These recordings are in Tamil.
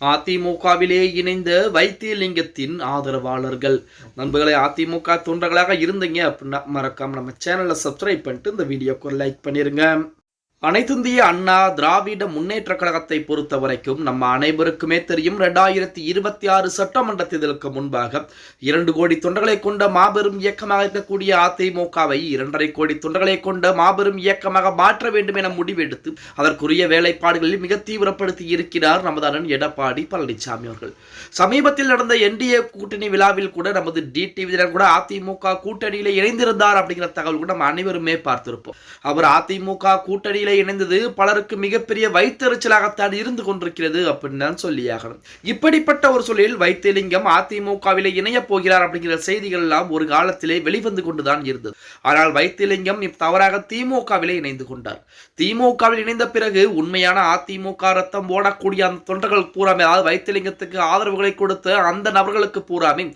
அதிமுகவிலே இணைந்த வைத்தியலிங்கத்தின் ஆதரவாளர்கள். நண்பர்களே அதிமுக தொண்டர்களாக இருந்தீங்க அப்படின்னா மறக்காம நம்ம சேனலை சப்ஸ்கிரைப் பண்ணிட்டு இந்த வீடியோக்கு லைக் பண்ணிருங்க. அனைத்திந்திய அண்ணா திராவிட முன்னேற்ற கழகத்தை பொறுத்த வரைக்கும் நம்ம அனைவருக்குமே தெரியும் ரெண்டாயிரத்தி இருபத்தி ஆறு சட்டமன்ற தேர்தலுக்கு முன்பாக இரண்டு கோடி தொண்டர்களை கொண்ட மாபெரும் இயக்கமாக இருக்கக்கூடிய அதிமுகவை இரண்டரை கோடி தொண்டர்களை கொண்ட மாபெரும் இயக்கமாக மாற்ற வேண்டும் என முடிவெடுத்து அதற்குரிய வேலைப்பாடுகளில் மிக தீவிரப்படுத்தி இருக்கிறார் நமது அண்ணன் எடப்பாடி பழனிசாமி அவர்கள். சமீபத்தில் நடந்த என்டிஏ கூட்டணி விழாவில் கூட நமது டிடிவியினர் கூட அதிமுக கூட்டணியில் இணைந்திருந்தார் அப்படிங்கிற தகவல் கூட நம்ம அனைவருமே பார்த்திருப்போம். அவர் அதிமுக கூட்டணியில் இணைந்தது பலருக்கு மிகப்பெரிய வைத்தறிச்சலாகத்தான் இருந்து கொண்டிருக்கிறது அப்படின்னு தான் சொல்லியாகணும். இப்படிப்பட்ட ஒரு சூழலில் வைத்தியலிங்கம் அதிமுகவிலே இணைய போகிறார் அப்படிங்கிற செய்திகள் எல்லாம் ஒரு காலத்திலே வெளிவந்து கொண்டுதான் இருந்தது. ஆனால் வைத்தியலிங்கம் தவறாக திமுகவிலே இணைந்து கொண்டார். திமுகவில் இணைந்த பிறகு உண்மையான அதிமுக ரத்தம் ஓடக்கூடிய அந்த தொண்டர்கள் பூராமே அதாவது வைத்தியலிங்கத்துக்கு ஆதரவுகளை கொடுத்த அந்த நபர்களுக்கு பூராமே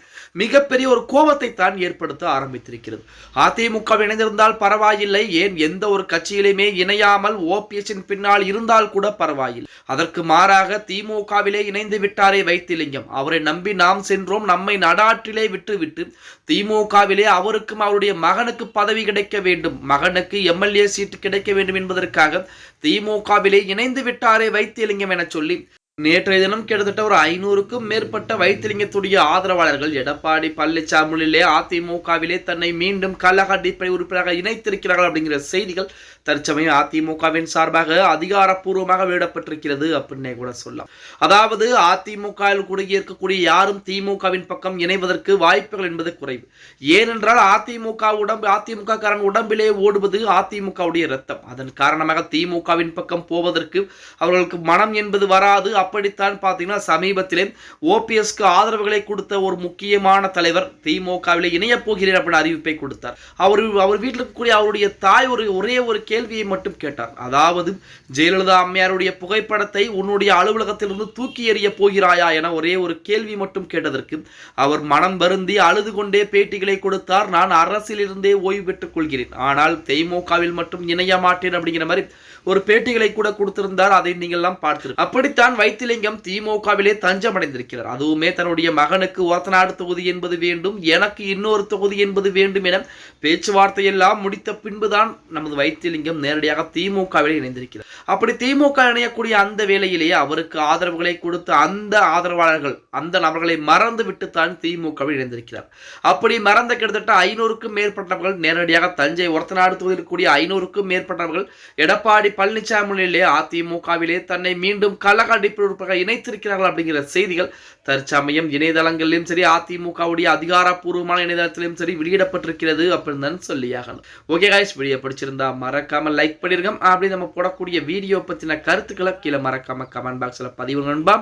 மிகப்பெரிய ஒரு கோபத்தை தான் ஏற்படுத்த ஆரம்பித்திருக்கிறது. அதிமுக இணைந்திருந்தால் பரவாயில்லை ஏன் எந்த ஒரு கட்சியிலுமே இணையாமல் ஓபிஎஸ்ஸின் பின்னால் இருந்தால் கூட பரவாயில்லை. அதற்கு மாறாக திமுகவிலே இணைந்து விட்டாரே வைத்திலிங்கம். அவரை நம்பி நாம் சென்றோம் நம்மை நடாற்றிலே விட்டுவிட்டு திமுகவிலே அவருக்கும் அவருடைய மகனுக்கு பதவி கிடைக்க வேண்டும். மகனுக்கு எம்எல்ஏ சீட்டு கிடைக்க வேண்டும் என்பதற்காக திமுகவிலே இணைந்து விட்டாரே வைத்தியலிங்கம் என சொல்லி நேற்றைய தினம் கிட்டத்தட்ட ஒரு ஐநூறுக்கும் மேற்பட்ட வைத்திலிங்கத்துடைய ஆதரவாளர்கள் எடப்பாடி பழனிசாமியிலே அதிமுகவிலே தன்னை மீண்டும் கழக அடிப்படை உறுப்பினராக இணைத்திருக்கிறார்கள் அப்படிங்கிற செய்திகள் தற்சமயம் அதிமுகவின் சார்பாக அதிகாரப்பூர்வமாக வெளியிடப்பட்டிருக்கிறது அப்படின்னே கூட சொல்லலாம். அதாவது அதிமுகவில் கூட இருக்கக்கூடிய யாரும் திமுகவின் பக்கம் இணைவதற்கு வாய்ப்புகள் என்பது குறைவு. ஏனென்றால் அதிமுக உடம்பு அதிமுக காரன் உடம்பிலே ஓடுவது அதிமுகவுடைய ரத்தம் அதன் காரணமாக திமுகவின் பக்கம் போவதற்கு அவர்களுக்கு மனம் என்பது வராது. அப்படித்தான் பார்த்தீங்கன்னா சமீபத்திலே ஓபிஎஸ்க்கு ஆதரவுகளை கொடுத்த ஒரு முக்கியமான தலைவர் திமுகவிலே இணையப் போகிறேன் அப்படின்னு அறிவிப்பை கொடுத்தார். அவர் அவர் வீட்டில் இருக்கக்கூடிய அவருடைய தாய் ஒரு ஒரே ஒரு கேள்வியை மட்டும் கேட்டார். அதாவது ஜெயலலிதா அம்மையாருடைய புகைப்படத்தை உன்னுடைய அலுவலகத்திலிருந்து தூக்கி எறிய போகிறாயா என ஒரே ஒரு கேள்வி மட்டும் கேட்டதற்கு அவர் மனம் வருந்தி அழுது கொண்டே பேட்டிகளை கொடுத்தார். நான் அரசிலிருந்தே ஓய்வு பெற்றுக் கொள்கிறேன். ஆனால் திமுகவில் மட்டும் இணைய மாட்டேன் அப்படிங்கிற மாதிரி ஒரு பேட்டிகளை கூட கொடுத்திருந்தார். அதை நீங்கள் எல்லாம் பார்த்திருக்க அப்படித்தான் வைத்திலிங்கம் திமுகவிலே தஞ்சமடைந்திருக்கிறார். அதுவுமே தன்னுடைய மகனுக்கு ஒத்தநாடு தொகுதி என்பது வேண்டும் எனக்கு இன்னொரு தொகுதி என்பது வேண்டும் என பேச்சுவார்த்தை எல்லாம் முடித்த பின்புதான் நமது வைத்திலிங்கம் நேரடியாக திமுகவில் இணைந்திருக்கிறார். அப்படி திமுக இணையக்கூடிய அந்த வேளையிலேயே அவருக்கு ஆதரவுகளை கொடுத்த அந்த ஆதரவாளர்கள் அந்த நபர்களை மறந்து விட்டுத்தான் திமுகவில் இணைந்திருக்கிறார். அப்படி மறந்த கிட்டத்தட்ட ஐநூறுக்கும் மேற்பட்டவர்கள் நேரடியாக தஞ்சை ஒரத்தநாடு தொகுதியில் கூடிய ஐநூறுக்கும் மேற்பட்டவர்கள் எடப்பாடி பழனிசாமியிலே அதிமுகவிலே தன்னை மீண்டும் கழக அடிப்படை இணைத்திருக்கிறார்கள் அப்படிங்கிற செய்திகள் தற்சமயம் இணையதளங்களிலும் சரி அதிமுகவுடைய அதிகாரப்பூர்வமான இணையதளத்திலும் சரி வெளியிடப்பட்டிருக்கிறது அப்படின்னு தான் சொல்லியாகணும். ஓகே காய்ஸ் வீடியோ பிடிச்சிருந்தா மறக்காம லைக் பண்ணிருக்கோம் அப்படி நம்ம போடக்கூடிய வீடியோ பத்தின கருத்துக்களை கீழே மறக்காம கமெண்ட் பாக்ஸில் பதிவு நண்பா.